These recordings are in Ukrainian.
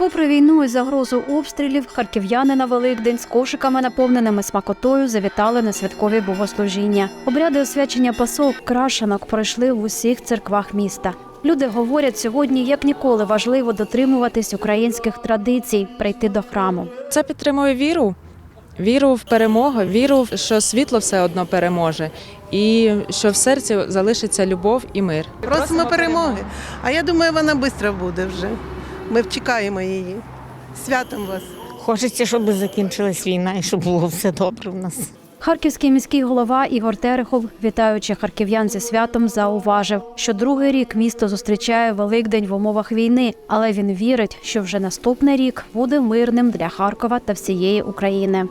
Попри війну і загрозу обстрілів, харків'яни на Великдень з кошиками, наповненими смакотою, завітали на святкові богослужіння. Обряди освячення пасок, крашенок пройшли в усіх церквах міста. Люди говорять сьогодні, як ніколи важливо дотримуватись українських традицій, прийти до храму. Це підтримує віру. Віру в перемогу, віру, що світло все одно переможе, і що в серці залишиться любов і мир. Просимо перемоги. А я думаю, вона швидко буде вже. Ми чекаємо її. Святом вас! Хочеться, щоб закінчилась війна і щоб було все добре в нас. Харківський міський голова Ігор Терехов, вітаючи харків'ян зі святом, зауважив, що другий рік місто зустрічає Великдень в умовах війни, але він вірить, що вже наступний рік буде мирним для Харкова та всієї України.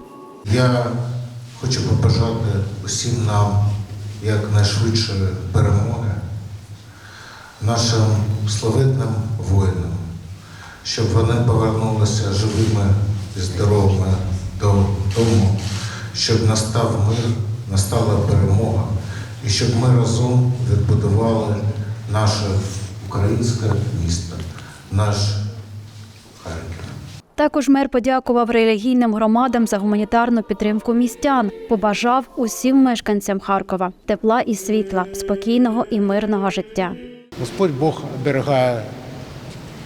Я хочу побажати усім нам якнайшвидшої перемоги, нашим славетним воїнам, щоб вони повернулися живими і здоровими додому, щоб настав мир, настала перемога, і щоб ми разом відбудували наше українське місто, наш Харків. Також мер подякував релігійним громадам за гуманітарну підтримку містян. Побажав усім мешканцям Харкова тепла і світла, спокійного і мирного життя. Господь Бог оберігає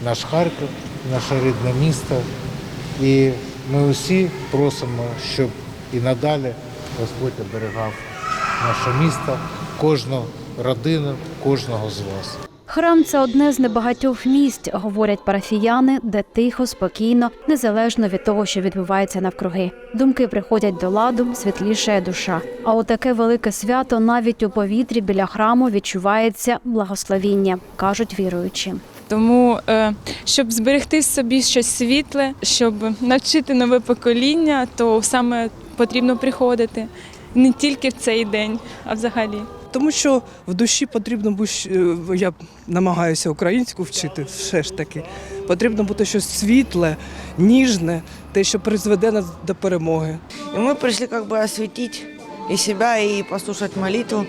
наш Харків, наше рідне місто. І ми усі просимо, щоб і надалі Господь оберігав наше місто, кожну родину, кожного з вас. Храм це одне з небагатьох місць, говорять парафіяни, де тихо, спокійно, незалежно від того, що відбувається навкруги. Думки приходять до ладу, світлішає душа. А у таке велике свято навіть у повітрі біля храму відчувається благословіння, кажуть віруючі. Тому, е, щоб зберегти в собі щось світле, щоб навчити нове покоління, то саме потрібно приходити не тільки в цей день, а взагалі. Тому що в душі потрібно бути, е, я намагаюся українську вчити, все ж таки. Потрібно бути щось світле, ніжне, те, що призведе нас до перемоги. И мы пришли как бы осветить и себя, и послушать молитву,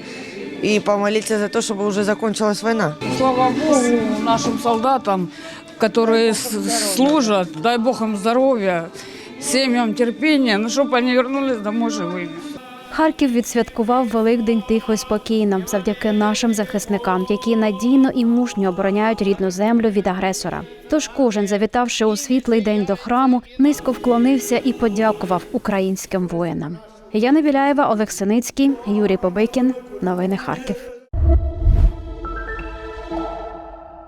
и помолиться за то, чтобы уже закончилась война. Слава Богу, нашим солдатам, которые с- служат, дай Бог им здоровья, семьям терпения, ну, чтобы они вернулись домой живыми. Харків відсвяткував Великдень тихо і спокійно завдяки нашим захисникам, які надійно і мужньо обороняють рідну землю від агресора. Тож кожен, завітавши у світлий день до храму, низько вклонився і подякував українським воїнам. Яна Біляєва, Олег Синицький, Юрій Побикін. Новини Харків.